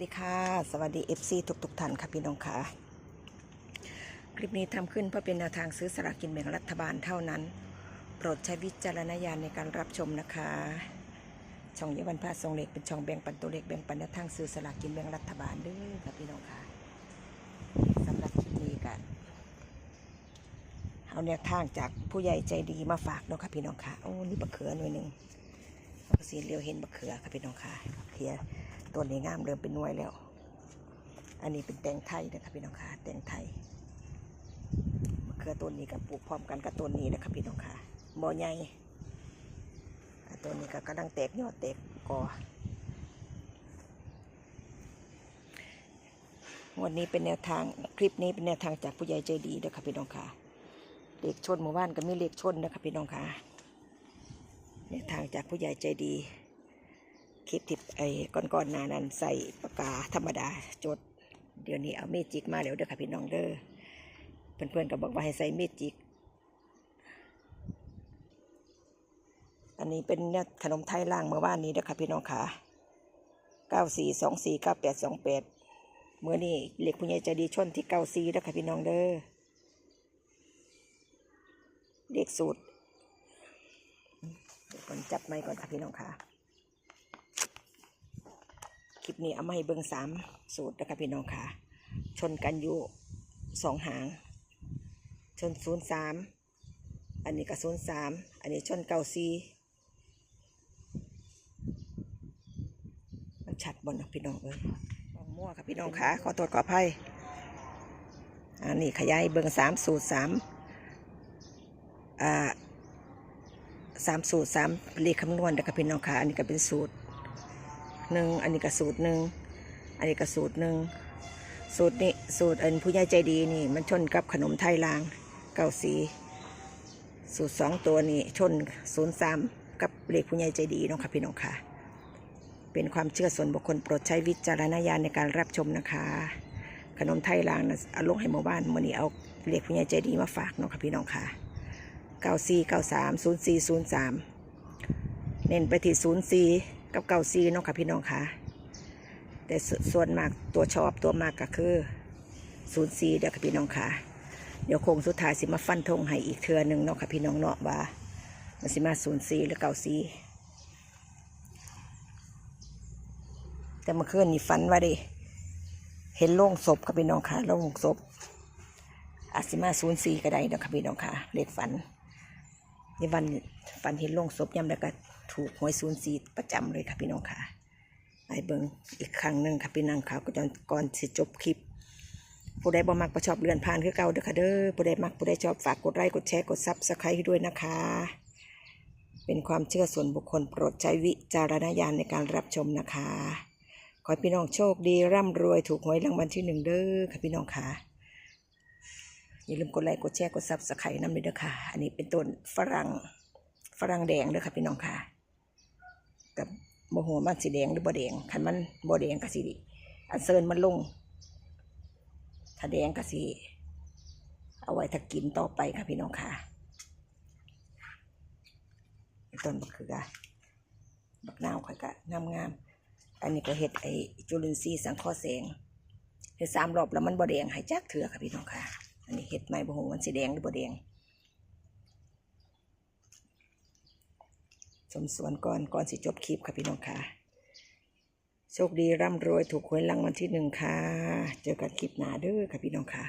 สดีค่ะ สวัสดี FC ทุกทุกท่านค่ะพี่น้องค่ะ คลิปนี้ทำขึ้นเพื่อเป็นแนวทางซื้อสลากกินแบ่งรัฐบาลเท่านั้น โปรดใช้วิจารณญาณในการรับชมนะคะ ช่องเยวันพาทรงเล็กเป็นช่องแบ่งปันตัวเล็กแบ่งปันแนวทางซื้อสลากกินแบ่งรัฐบาลด้วยค่ะพี่น้องค่ะสำหรับคลิปนี้กันเอาแนวทางจากผู้ใหญ่ใจดีมาฝากเนาะค่ะพี่น้องค่ะโอ้นี่บะเขือหน่วยหนึ่งสีเหลียวเห็นบะเขือค่ะพี่น้องค่ะเขีย ตัวนี้งามเริ่มเป็นน่วยแล้ว อันนี้เป็นแตงไทยนะครับพี่น้องค่ะแตงไทยมะเขือต้นนี้กับปลูกพร้อมกันกับต้นนี้นะครับพี่น้องค่ะบ่อใหญ่ต้นนี้ก็กำลังแตกยอดแตกกอวันนี้เป็นแนวทางคลิปนี้เป็นแนวทางจากผู้ใหญ่ใจดีนะครับพี่น้องค่ะเลขชนหมู่บ้านก็มีเลขชนนะครับพี่น้องค่ะแนวทางจากผู้ใหญ่ใจดี คลิปที่ไอ้ก่อนๆนานั้นใส่ปากกาธรรมดาจด เดี๋ยวนี้เอาเมจิกมาแล้วเด้อค่ะพี่น้องเด้อเพื่อนๆก็บอกว่าให้ใส่เมจิก อันนี้เป็นเนี่ยขนมไทยล่างเมื่อวานนี้เด้อค่ะพี่น้องค่ะเก้าสี่สองสี่เก้าแปดสองแปดเมื่อนี้เล็กผู้ใหญ่ใจดีชนที่เก้าสี่เด้อค่ะพี่น้องเด้อเด็กสูตรเดี๋ยวก่อนจับไม้ก่อนค่ะพี่น้องค่ะ นี้เอามาให้เบิ่งสามสูตรนะคะพี่น้องค่ะ ชนกันอยู่สองหาง ชนศูนย์สามอันนี้ก็ศูนย์สามอันนี้ชนเก้าสี่มันชัดบนนะพี่น้องเอ้ยมองมั่วค่ะพี่น้องค่ะขอตรวจขออภัยอันนี้ขยายเบิ่งสามสูตรสามอ่าสามสูตรสามเลขคำนวณนะคะพี่น้องค่ะอันนี้ก็เป็นสูตร หนึ่งอันนี้ก็สูตรหนึ่งอันนี้ก็สูตรหนึ่งสูตรนี้สูตรอันผู้ใหญ่ใจดีนี่ มันชนกับขนมไทยลางเก้าสีสูตรสองตัวนี่ชนศูนย์สามกับเลขผู้ใหญ่ใจดีเนาะค่ะพี่น้องค่ะ เป็นความเชื่อส่วนบุคคลโปรดใช้วิจารณญาณในการรับชมนะคะ ขนมไทยลางนะเอาลงให้หมู่บ้านมื่อนี้เอาเลขผู้ใหญ่ใจดีมาฝากเนาะค่ะพี่น้องค่ะเก้าสี่เก้าสามศูนย์สี่ศูนย์สามเน้นไปที่ศูนย์สี่ กับเก่าซีเนาะค่ะพี่น้องค่ะ แต่ส่วนมากตัวชอบตัวมากก็คือศูนย์ซีเด้อค่ะพี่น้องค่ะ เดี๋ยวโคงสุดท้ายสิมาฟันธงให้อีกเทือหนึ่งเนาะค่ะพี่น้องเนาะว่ามันสิมาศูนย์ซีหรือเก่าซีแต่เมื่อคืนนี่ฝันว่าดิเห็นโล่งศพค่ะพี่น้องค่ะโล่งศพอาจสิมาศูนย์ซีก็ได้เนาะค่ะพี่น้องค่ะเลขฝันในวันฝันเห็นโล่งศพยำแล้วก็ ถูกหวยศูนย์สีประจำเลยค่ะพี่น้องค่ะไปเบิ่งอีกครั้งหนึ่งค่ะพี่นางค่ะก็จนก่อนสิจบคลิป ผู้ใดบ่มักประชอบเรือนผ่านคือเก่าเด้อค่ะเด้อผู้ใดมักผู้ใดชอบฝากกดไลค์กดแชร์กดซับสไครต์ด้วยนะคะ เป็นความเชื่อส่วนบุคคลโปรดใช้วิจารณญาณในการรับชมนะคะ ขอให้พี่น้องโชคดีร่ำรวยถูกหวยรางวัลที่หนึ่งเด้อค่ะพี่น้องค่ะอย่าลืมกดไลค์กดแชร์กดซับสไครต์น้ำเลยเด้อค่ะ อันนี้เป็นต้นฝรั่งฝรั่งแดงเด้อค่ะพี่น้องค่ะ กับโมโหมันสีแดงหรือบ่แดงคันมันบ่แดงก็สิอันเซินมันลงถ้าแดงก็สิเอาไว้ถ้ากินต่อไปค่ะพี่น้องค่ะต้นบักเขือบักนาวข่อยก็งามงามๆอันนี้ก็เห็ดไอจุลินทรีย์สังเคราะห์แสงเห็ดสามรอบแล้วมันบ่แดงให้จักเถื่อค่ะพี่น้องค่ะ อันนี้เห็ดไม้บ่ฮู้มันสีแดงหรือบ่แดง สมสวนก่อนก่อนสิจบคลิปค่ะพี่น้องค่ะโชคดีร่ำรวยถูกหวยรางวัลที่หนึ่งค่ะ เจอกันคลิปหน้าเด้อค่ะพี่น้องค่ะ